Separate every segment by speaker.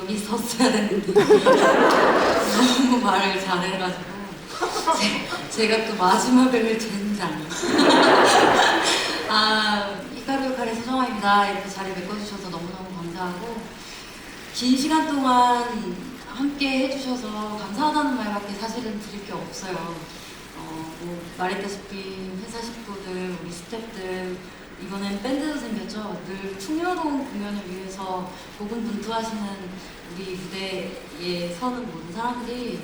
Speaker 1: 여기 섰어야 됐는데. 너무 말을 잘해가지고. 제, 가또 마지막을 젠장. 아 히카루 역할의 서정아입니다. 이렇게 자리 메꿔주셔서 너무너무 감사하고 긴 시간 동안 함께 해주셔서 감사하다는 말밖에 사실은 드릴 게 없어요. 어, 뭐 말했다시피 회사 식구들 우리 스태프들 이번엔 밴드도 생겼죠. 늘 풍요로운 공연을 위해서 고군분투하시는 우리 무대에 서는 모든 사람들이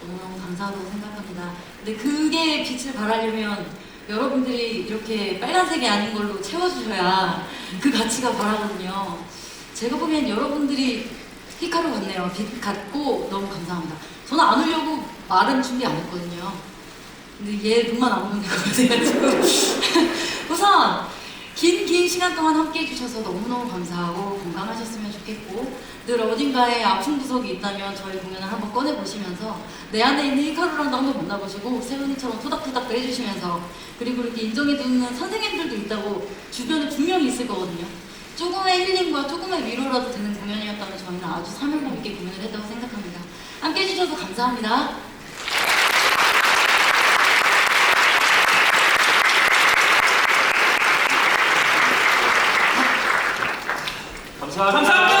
Speaker 1: 너무너무 감사하다고 생각합니다. 근데 그게 빛을 발하려면 여러분들이 이렇게 빨간색이 아닌 걸로 채워주셔야 그 가치가 발하거든요. 제가 보기엔 여러분들이 히카루 같네요. 빛 같고 너무 감사합니다. 저는 안 울려고 말은 준비 안 했거든요. 근데 얘 눈만 안될것 같아가지고 우선 긴 긴 시간 동안 함께 해주셔서 너무너무 감사하고 건강하셨으면 좋겠고 늘 어딘가에 아픈 구석이 있다면 저희 공연을 한번 꺼내보시면서 내 안에 있는 히카루랑도 한번 만나보시고 세훈이처럼 토닥토닥도 해주시면서 그리고 이렇게 인정해주는 선생님들도 있다고 주변에 분명히 있을 거거든요. 조금의 힐링과 조금의 위로라도 되는 공연이었다면 저희는 아주 사명감 있게 공연을 했다고 생각합니다. 함께 해주셔서 감사합니다.
Speaker 2: 감사합니다.